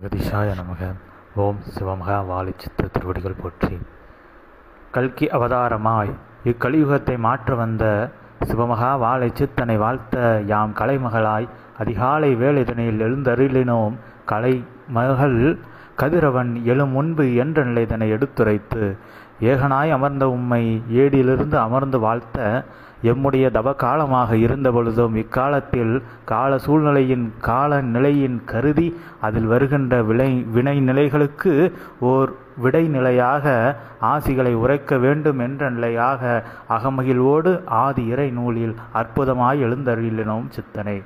ஜெகதீஷாய நமக. ஓம் சிவமகா வாழி சித்த திருவடிகள் போற்றி. கல்கி அவதாரமாய் இக்கலியுகத்தை மாற்ற வந்த சிவமகா வாழை சித்தனை வாழ்த்த யாம் கலைமகளாய் அதிகாலை வேலைதனில் எழுந்தருளினோம் கலை மகள் கதிரவன் எழும் முன்பு என்ற நிலைதனை எடுத்துரைத்து ஏகனாய் அமர்ந்த உம்மை ஏடியிலிருந்து அமர்ந்து வாழ்த்த எம்முடைய தவ காலமாக இருந்த பொழுதும் இக்காலத்தில் கால சூழ்நிலையின் கால நிலையின் கருதி அதில் வருகின்ற விளை வினை நிலைகளுக்கு ஓர் விடைநிலையாக ஆசிகளை உரைக்க வேண்டும் என்ற நிலையாக அகமகிழ்வோடு ஆதி இறை நூலில் அற்புதமாய் எழுந்தருளினோம் சித்தனை.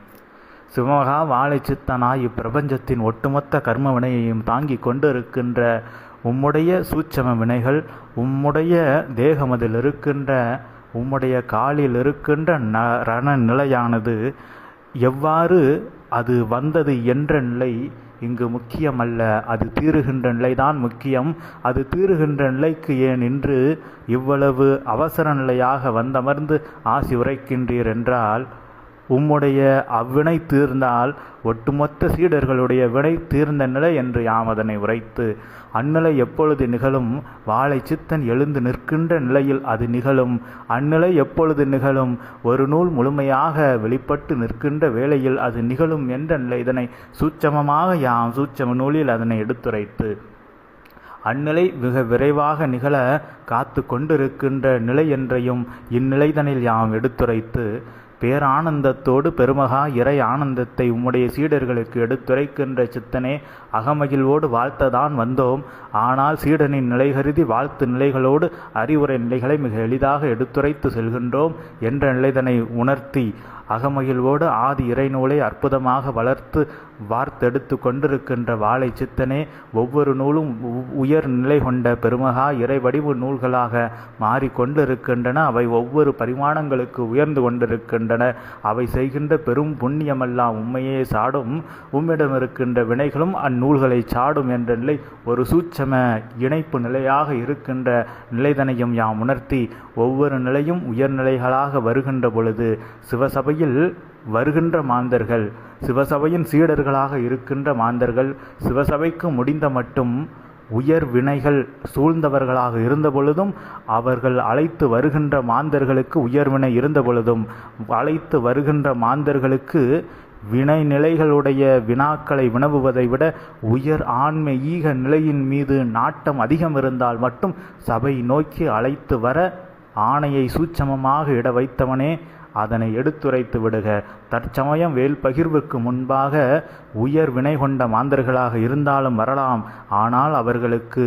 சிவமகா வாழை சித்தனாய் இப்பிரபஞ்சத்தின் ஒட்டுமொத்த கர்ம வினையையும் தாங்கிக் கொண்டிருக்கின்ற உம்முடைய சூட்சம வினைகள் உம்முடைய தேகமதில் இருக்கின்ற உம்முடைய காலில் இருக்கின்ற ந ரண நிலையானது எவ்வாறு அது வந்தது என்ற நிலை இங்கு முக்கியமல்ல. அது தீருகின்ற நிலைதான் முக்கியம். அது தீருகின்ற நிலைக்கு ஏன் இன்று இவ்வளவு அவசர நிலையாக வந்தமர்ந்து ஆசி உரைக்கின்றீர் என்றால் உம்முடைய அவ்வினை தீர்ந்தால் ஒட்டுமொத்த சீடர்களுடைய வினை தீர்ந்த நிலை என்று யாம் அதனை உரைத்து அந்நிலை எப்பொழுது நிகழும்? வாழை சித்தன் எழுந்து நிற்கின்ற நிலையில் அது நிகழும். அந்நிலை எப்பொழுது நிகழும்? ஒரு நூல் முழுமையாக வெளிப்பட்டு நிற்கின்ற வேளையில் அது நிகழும் என்ற நிலை. இதனை சூட்சமமாக யாம் சூட்சம நூலில் அதனை எடுத்துரைத்து அந்நிலை மிக விரைவாக நிகழ காத்து கொண்டிருக்கின்ற நிலை என்றையும் இந்நிலைதனில் யாம் எடுத்துரைத்து பேரானந்தத்தோடு பெருமகா இறை ஆனந்தத்தை உம்முடைய சீடர்களுக்கு எடுத்துரைக்கின்ற சித்தனே அகமகிழ்வோடு வாழ்த்ததான் வந்தோம். ஆனால் சீடனின் நிலை கருதி வாழ்த்து நிலைகளோடு அறிவுரை நிலைகளை மிக எளிதாக எடுத்துரைத்து செல்கின்றோம் என்ற நிலைதனை உணர்த்தி அகமகிழ்வோடு ஆதி இறைநூலை அற்புதமாக வளர்த்து வார்த்தெடுத்து கொண்டிருக்கின்ற வாழை சித்தனே ஒவ்வொரு நூலும் உயர் நிலை கொண்ட பெருமகா இறை வடிவு நூல்களாக மாறிக்கொண்டிருக்கின்றன அவை ஒவ்வொரு பரிமாணங்களுக்கு உயர்ந்து கொண்டிருக்கின்றன. அவை செய்கின்ற பெரும் புண்ணியமெல்லாம் உண்மையே சாடும். உம்மிடம் இருக்கின்ற வினைகளும் அந்நூல்களை சாடும் என்ற நிலை ஒரு சூட்சம இணைப்பு நிலையாக இருக்கின்ற நிலைதனையும் யாம் உணர்த்தி ஒவ்வொரு நிலையும் உயர்நிலைகளாக வருகின்ற பொழுது சிவசபையில் வருகின்ற மாந்தர்கள் சிவசபையின் மாந்தர்களாக இருக்கின்ற மாந்தர்கள் சிவசபைக்கு முடிந்த மட்டும் உயர் வினைகள் சூழ்ந்தவர்களாக இருந்த பொழுதும் அவர்கள் அழைத்து வருகின்ற மாந்தர்களுக்கு உயர்வினை இருந்த பொழுதும் அழைத்து வருகின்ற மாந்தர்களுக்கு வினை நிலைகளுடைய வினாக்களை வினவுவதை விட உயர் ஆண்மை ஈக நிலையின் மீது நாட்டம் அதிகம் இருந்தால் மட்டும் சபை நோக்கி அழைத்து வர ஆணையை சூட்சமமாக இட வைத்தவனே அதனை எடுத்துரைத்து விடுக. தற்சமயம் வேல் பகிர்வுக்கு முன்பாக உயர் வினை கொண்ட மாந்தர்களாக இருந்தாலும் வரலாம். ஆனால் அவர்களுக்கு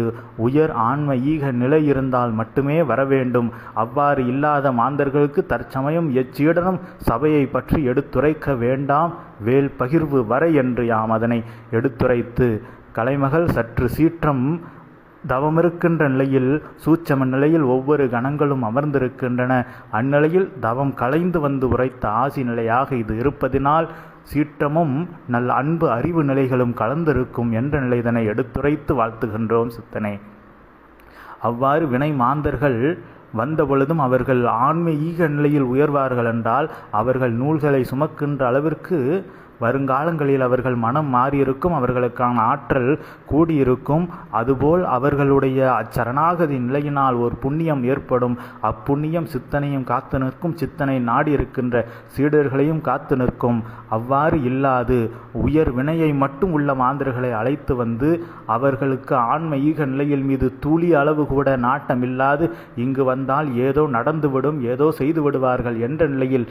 உயர் ஆன்ம ஈக நிலை இருந்தால் மட்டுமே வர வேண்டும். அவ்வாறு இல்லாத மாந்தர்களுக்கு தற்சமயம் எச்சீடனும் சபையை பற்றி எடுத்துரைக்க வேண்டாம். வேல் பகிர்வு வரை என்று யாம் அதனை எடுத்துரைத்து கலைமகள் சற்று சீற்றம் தவமிருக்கின்ற நிலையில் சூட்சம நிலையில் ஒவ்வொரு கணங்களும் அமர்ந்திருக்கின்றன. அந்நிலையில் தவம் கலைந்து வந்து உரைத்த ஆசி நிலையாக இது இருப்பதினால் சீற்றமும் நல்ல அன்பு அறிவு நிலைகளும் கலந்திருக்கும் என்ற நிலைதனை எடுத்துரைத்து வாழ்த்துகின்றோம் சித்தனை. அவ்வாறு வினை மாந்தர்கள் வந்த பொழுதும் அவர்கள் ஆன்மீக நிலையில் உயர்வார்கள் என்றால் அவர்கள் நூல்களை சுமக்கின்ற அளவிற்கு வருங்காலங்களில் அவர்கள் மனம் மாறியிருக்கும் அவர்களுக்கான ஆற்றல் கூடியிருக்கும். அதுபோல் அவர்களுடைய அச்சரணாகதி நிலையினால் ஒரு புண்ணியம் ஏற்படும். அப்புண்ணியம் சித்தனையும் காத்து நிற்கும். சித்தனை நாடி இருக்கின்ற சீடர்களையும் காத்து நிற்கும். அவ்வாறு இல்லாது உயர் வினையை மட்டும் உள்ள மாந்தர்களை அழைத்து வந்து அவர்களுக்கு ஆன்ம ஈக நிலையில் மீது தூளி அளவு கூட நாட்டம் இல்லாது இங்கு வந்தால் ஏதோ நடந்துவிடும் ஏதோ செய்து விடுவார்கள் என்ற நிலையில்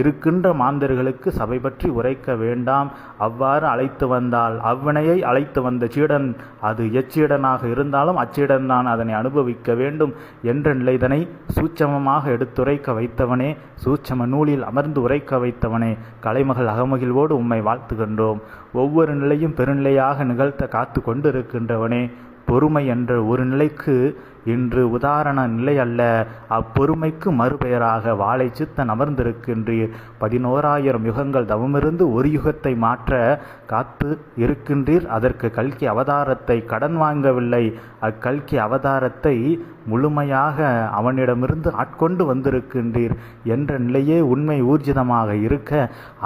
இருக்கின்ற மாந்தர்களுக்கு சபை பற்றி உரை அழைக்க வேண்டாம். அவ்வாறு அழைத்து வந்தால் அவ்வினையை அழைத்து வந்த சீடன் அது எச்சீடனாக இருந்தாலும் அச்சீடன் தான் அதனை அனுபவிக்க வேண்டும் என்ற நிலைதனை சூட்சமமாக எடுத்துரைக்க வைத்தவனே சூட்சம நூலில் அமர்ந்து உரைக்க வைத்தவனே கலைமகள் அகமகிழ்வோடு உம்மை வாழ்த்துகின்றோம். ஒவ்வொரு நிலையும் பெருநிலையாக நிகழ்த்த காத்து கொண்டிருக்கின்றவனே பொறுமை என்ற ஒரு நிலைக்கு இன்று உதாரண நிலை அல்ல அப்பொறுமைக்கு மறுபெயராக வாழை சித்தன் அமர்ந்திருக்கின்றீர். பதினோராயிரம் யுகங்கள் தவமிருந்து ஒரு யுகத்தை மாற்ற காத்து இருக்கின்றீர். அதற்கு கல்கி அவதாரத்தை கடன் வாங்கவில்லை. அக்கல்கி அவதாரத்தை முழுமையாக அவனிடமிருந்து ஆட்கொண்டு வந்திருக்கின்றீர் என்ற நிலையே உண்மை ஊர்ஜிதமாக இருக்க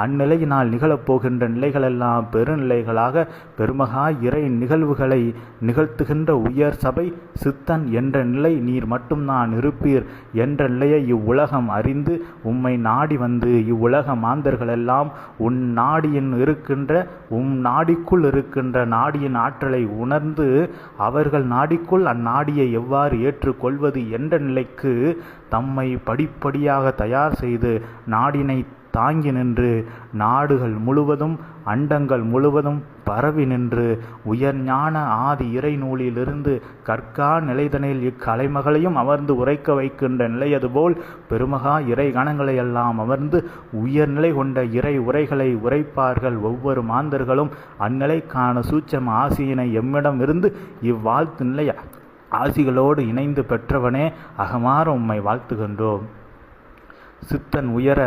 அந்நிலையினால் நிகழப்போகின்ற நிலைகளெல்லாம் பெருநிலைகளாக பெருமகா இறை நிகழ்வுகளை நிகழ்த்துகின்ற உயர் சபை சித்தன் என் என்ற நிலை நீர் மட்டும் நான் இருப்பீர் என்ற நிலையை இவ்வுலகம் அறிந்து உம்மை நாடி வந்து இவ்வுலக மாந்தர்களெல்லாம் உன் நாடியின் இருக்கின்ற உம் நாடிக்குள் இருக்கின்ற நாடியின் ஆற்றலை உணர்ந்து அவர்கள் நாடிக்குள் அந்நாடியை எவ்வாறு ஏற்றுக்கொள்வது என்ற நிலைக்கு தம்மை படிப்படியாக தயார் செய்து நாடினை தாங்கி நின்று நாடுகள் முழுவதும் அண்டங்கள் முழுவதும் பரவி நின்று உயர் ஞான ஆதி இறை நூலிலிருந்து கற்கா நிலைதனில் இக்கலைமகளையும் அமர்ந்து உரைக்க வைக்கின்ற நிலையதுபோல் பெருமகா இறை கணங்களையெல்லாம் அமர்ந்து உயர்நிலை கொண்ட இறை உரைகளை உரைப்பார்கள் ஒவ்வொரு மாந்தர்களும். அந்நிலைக்கான சூட்சம் ஆசியினை எம்மிடம் இருந்து இவ்வாழ்த்து நிலை ஆசிகளோடு இணைந்து பெற்றவனே அகமாற உம்மை வாழ்த்துகின்றோம். சித்தன் உயர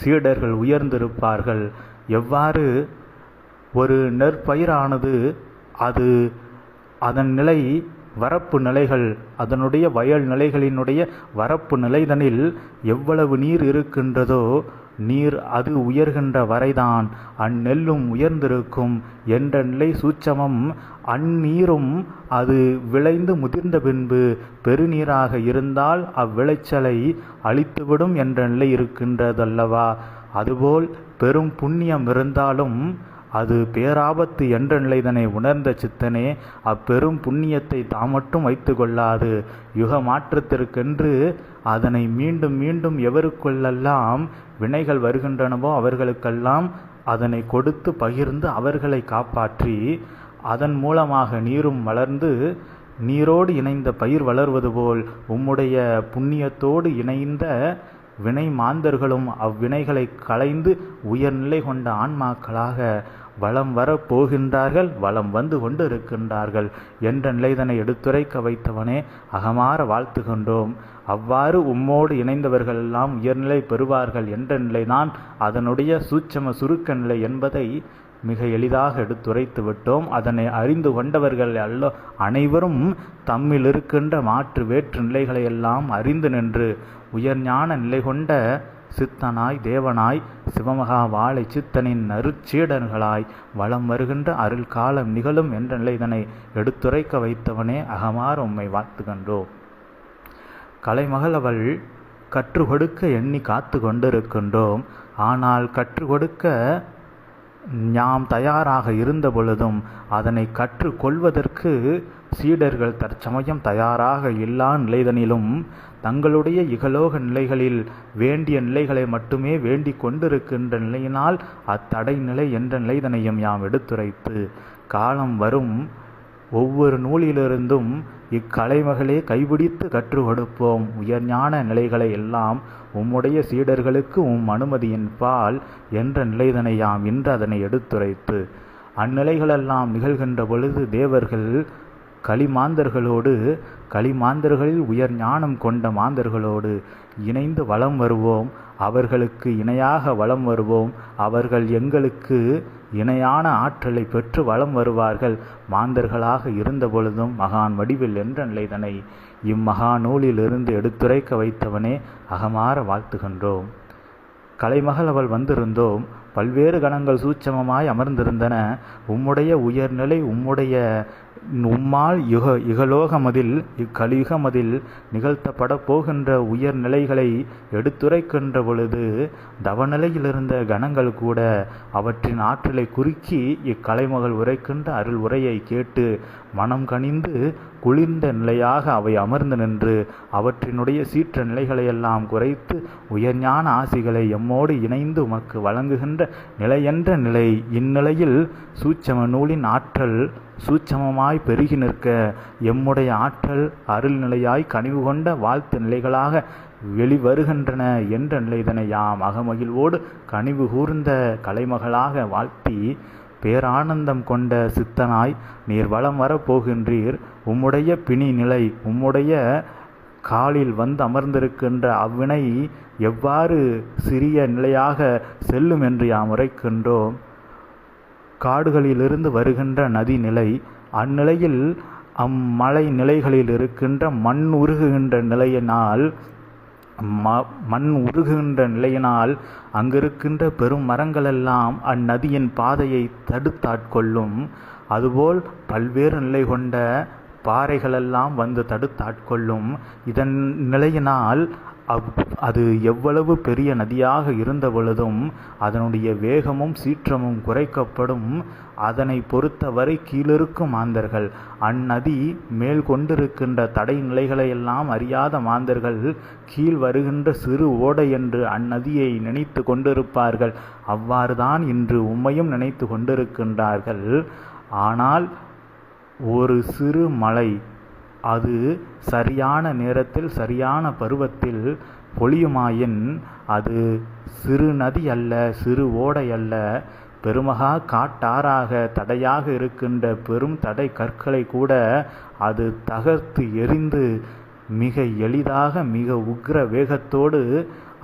சீடர்கள் உயர்ந்திருப்பார்கள். எவ்வாறு ஒரு நெற்பயிரானது அது அதன் நிலை வரப்பு நிலைகள் அதனுடைய வயல் நிலைகளினுடைய வரப்பு நிலைதனில் எவ்வளவு நீர் இருக்கின்றதோ நீர் அது உயர்கின்ற வரைதான் அந்நெல்லும் உயர்ந்திருக்கும் என்ற நிலை சூட்சமம் அந்நீரும் அது விளைந்து முதிர்ந்த பின்பு பெருநீராக இருந்தால் அவ்விளைச்சலை அழித்துவிடும் என்ற நிலை இருக்கின்றதல்லவா? அதுபோல் பெரும் புண்ணியம் இருந்தாலும் அது பேராபத்து என்ற நிலைதனை உணர்ந்த சித்தனே அப்பெரும் புண்ணியத்தை தாமட்டும் வைத்து கொள்ளாது யுக மாற்றத்திற்கென்று அதனை மீண்டும் மீண்டும் எவருக்குள்ளெல்லாம் வினைகள் வருகின்றனவோ அவர்களுக்கெல்லாம் அதனை கொடுத்து பகிர்ந்து அவர்களை காப்பாற்றி அதன் மூலமாக நீரும் வளர்ந்து நீரோடு இணைந்த பயிர் வளர்வது போல் உம்முடைய புண்ணியத்தோடு இணைந்த வினை மாந்தர்களும் அவ்வினைகளை களைந்து உயர்நிலை கொண்ட ஆன்மாக்களாக வளம் வர போகின்றார்கள் வளம் வந்து கொண்டு இருக்கின்றார்கள் என்ற நிலைதனை எடுத்துரைக்க வைத்தவனே அகமாற வாழ்த்துகின்றோம். அவ்வாறு உம்மோடு இணைந்தவர்கள் எல்லாம் உயர்நிலை பெறுவார்கள் என்ற நிலைதான் அதனுடைய சூட்சம சுருக்க நிலை என்பதை மிக எளிதாக எடுத்துரைத்து விட்டோம். அதனை அறிந்து கொண்டவர்கள் அல்ல அனைவரும் தம்மில் இருக்கின்ற மாற்று வேற்று நிலைகளை எல்லாம் அறிந்து நின்று உயர்ஞான நிலை கொண்ட சித்தனாய் தேவனாய் சிவமகா வாழை சித்தனின் நறுச்சீடர்களாய் வலம் வருகின்ற அருள் காலம் நிகழும் என்ற நிலைதனை எடுத்துரைக்க வைத்தவனே அகமார் உம்மை வாழ்த்துகின்றோம் கலைமகள் அவள் கற்றுக் கொடுக்க எண்ணி காத்து கொண்டிருக்கின்றோம் ஆனால் கற்றுக் கொடுக்க நாம் தயாராக இருந்த பொழுதும் அதனை கற்றுக்கொள்வதற்கு சீடர்கள் தற்சமயம் தயாராக இல்லா நிலைதனிலும் தங்களுடைய இகலோக நிலைகளில் வேண்டிய நிலைகளை மட்டுமே வேண்டிக் கொண்டிருக்கின்ற நிலையினால் அத்தடை நிலை என்ற நிலைதனையும் யாம் எடுத்துரைத்து காலம் வரும் ஒவ்வொரு நூலிலிருந்தும் இக்கலைமகளே கைபிடித்து கற்று கொடுப்போம் உயர்ஞான நிலைகளை எல்லாம் உம்முடைய சீடர்களுக்கு உம் அனுமதியின் பால் என்ற நிலைதனை யாம் இன்று அதனை எடுத்துரைத்து அந்நிலைகளெல்லாம் நிகழ்கின்ற பொழுது தேவர்கள் களிமாந்தர்களோடு களிமாந்தர்களில் உயர் ஞானம் கொண்ட மாந்தர்களோடு இணைந்து வலம் வருவோம். அவர்களுக்கு இணையாக வலம் வருவோம். அவர்கள் எங்களுக்கு இணையான ஆற்றலை பெற்று வலம் வருவார்கள். மாந்தர்களாக இருந்த பொழுதும் மகான் வடிவில் என்ற நிலைதனை இம்மகா நூலிலிருந்து எடுத்துரைக்க வைத்தவனே அகமாற வாழ்த்துகின்றோம். கலைமகள் அவள் வந்திருந்தோம். பல்வேறு கணங்கள் சூட்சமமாய் அமர்ந்திருந்தன. உம்முடைய உயர்நிலை உம்முடைய உம்மால் யுக இகலோகமதில் இக்கலியுகமதில் நிகழ்த்தப்பட போகின்ற உயர்நிலைகளை எடுத்துரைக்கின்ற பொழுது தவநிலையிலிருந்த கணங்கள் கூட அவற்றின் ஆற்றலை குறுக்கி இக்கலைமகள் உரைக்கின்ற அருள் உரையை கேட்டு மனம் கனிந்து குளிர்ந்த நிலையாக அவை அமர்ந்து நின்று அவற்றினுடைய சீற்ற நிலைகளையெல்லாம் குறைத்து உயர்ஞான ஆசிகளை எம்மோடு இணைந்து உமக்கு வழங்குகின்ற நிலையென்ற நிலை இந்நிலையில் சூட்சம நூலின் ஆற்றல் சூட்சமமாய் பெருகி நிற்க எம்முடைய ஆற்றல் அருள் நிலையாய் கனிவு கொண்ட வாழ்த்து நிலைகளாக வெளிவருகின்றன என்ற நிலைதனை யாம் அகமகிழ்வோடு கனிவு கூர்ந்த கலைமகளாக வாழ்த்தி பேரானந்தம் கொண்ட சித்தனாய் நீர் வலம் வரப் போகின்றீர் உம்முடைய பிணி நிலை உம்முடைய காலில் வந்து அமர்ந்திருக்கின்ற அவ்வினை எவ்வாறு சிறிய நிலையாக செல்லும் என்று யாம் உரைக்கின்றோம். காடுகளிலிருந்து வருகின்ற நதி நிலை அந்நிலையில் அம்மலை நிலைகளில் இருக்கின்ற மண் உருகுகின்ற நிலையினால் ம மண் உருகுகின்ற நிலையினால் அங்கிருக்கின்ற பெரும் மரங்களெல்லாம் அந்நதியின் பாதையை தடுத்தாட்கொள்ளும். அதுபோல் பல்வேறு நிலை கொண்ட பாறைகளெல்லாம் வந்து தடுத்தாட்கொள்ளும். இதன் நிலையினால் அவ் அது எவ்வளவு பெரிய நதியாக இருந்த பொழுதும் அதனுடைய வேகமும் சீற்றமும் குறைக்கப்படும். அதனை பொறுத்தவரை கீழிருக்கும் மாந்தர்கள் அந்நதி மேல் கொண்டிருக்கின்ற தடை நிலைகளையெல்லாம் அறியாத மாந்தர்கள் கீழ் வருகின்ற சிறு ஓடை என்று அந்நதியை நினைத்து கொண்டிருப்பார்கள். அவ்வாறுதான் இன்று உம்மையும் நினைத்து கொண்டிருக்கின்றார்கள். ஆனால் ஒரு சிறு மலை அது சரியான நேரத்தில் சரியான பருவத்தில் பொழியுமாயின் அது சிறு நதி அல்ல சிறு ஓடை அல்ல. பெருமகா காட்டாராக தடையாக இருக்கின்ற பெரும் தடை கற்களை கூட அது தகர்த்து எரிந்து மிக எளிதாக மிக உக்ர வேகத்தோடு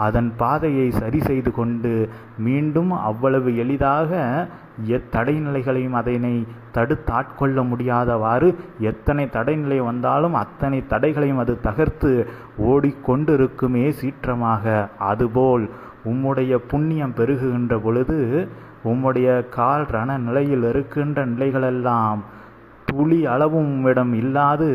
அதன் பாதையை சரி செய்து கொண்டு மீண்டும் அவ்வளவு எளிதாக எத்தடை நிலைகளையும் அதனை தடுத்தாட்கொள்ள முடியாதவாறு எத்தனை தடைநிலை வந்தாலும் அத்தனை தடைகளையும் அது தகர்த்து ஓடிக்கொண்டிருக்குமே சீற்றமாக. அதுபோல் உம்முடைய புண்ணியம் பெருகுகின்ற பொழுது உம்முடைய கால் ரண நிலையில் இருக்கின்ற நிலைகளெல்லாம் துளி அளவும் உம்மிடம் இல்லாது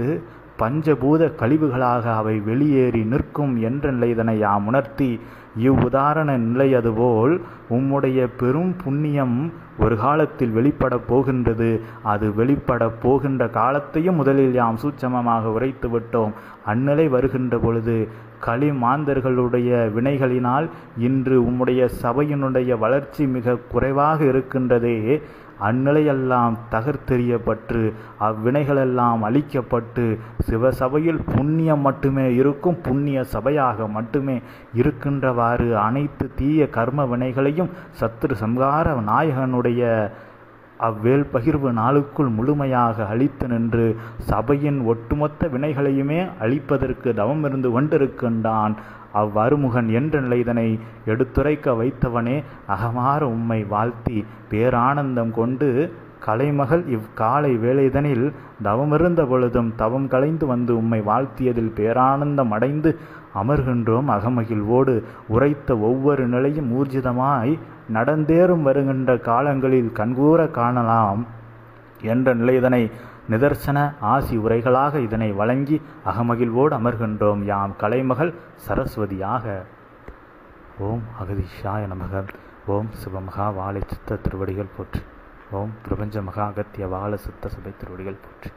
பஞ்சபூத கழிவுகளாக அவை வெளியேறி நிற்கும் என்ற நிலை இதனை யாம் உணர்த்தி இவ்வுதாரண நிலை அதுபோல் உம்முடைய பெரும் புண்ணியம் ஒரு காலத்தில் வெளிப்படப் போகின்றது. அது வெளிப்படப் போகின்ற காலத்தையும் முதலில் யாம் சூட்சமமாக உரைத்து விட்டோம். அந்நிலை வருகின்ற பொழுது களி மாந்தர்களுடைய வினைகளினால் இன்று உம்முடைய சபையினுடைய வளர்ச்சி மிக குறைவாக இருக்கின்றதே. அந்நிலையெல்லாம் தகர்த்தெறியப்பட்டு அவ்வினைகளெல்லாம் அழிக்கப்பட்டு சிவசபையில் புண்ணியம் மட்டுமே இருக்கும் புண்ணிய சபையாக மட்டுமே இருக்கின்றவாறு அனைத்து தீய கர்ம வினைகளையும் சத்ரு சம்ஹார நாயகனுடைய அவ்வேல் பகிர்வு நாளுக்குள் முழுமையாக அழித்து நின்று சபையின் ஒட்டுமொத்த வினைகளையுமே அழிப்பதற்கு தவம் இருந்து கொண்டிருக்கின்றான். அவ்வருமுகன் என்ற நிலைதனை எடுத்துரைக்க வைத்தவனே அகமாற உம்மை வாழ்த்தி பேரானந்தம் கொண்டு கலைமகள் இவ்காலை வேளைதனில் தவமிருந்த பொழுதும் தவம் கலைந்து வந்து உம்மை வாழ்த்தியதில் பேரானந்தம் அடைந்து அமர்கின்றோம் அகமகிழ்வோடு. உரைத்த ஒவ்வொரு நிலையும் ஊர்ஜிதமாய் நடந்தேறும் வருகின்ற காலங்களில் கண்கூற காணலாம் என்ற நிலைதனை நிதர்சன ஆசி உரைகளாக இதனை வழங்கி அகமகிழ்வோடு அமர்கின்றோம் யாம் கலைமகள் சரஸ்வதியாக. ஓம் அகதிஷாய நமக. ஓம் சிவமகா வாழை சித்த திருவடிகள் போற்றி. ஓம் பிரபஞ்ச மகா அகத்திய வாழ சித்த சபை திருவடிகள் போற்றி.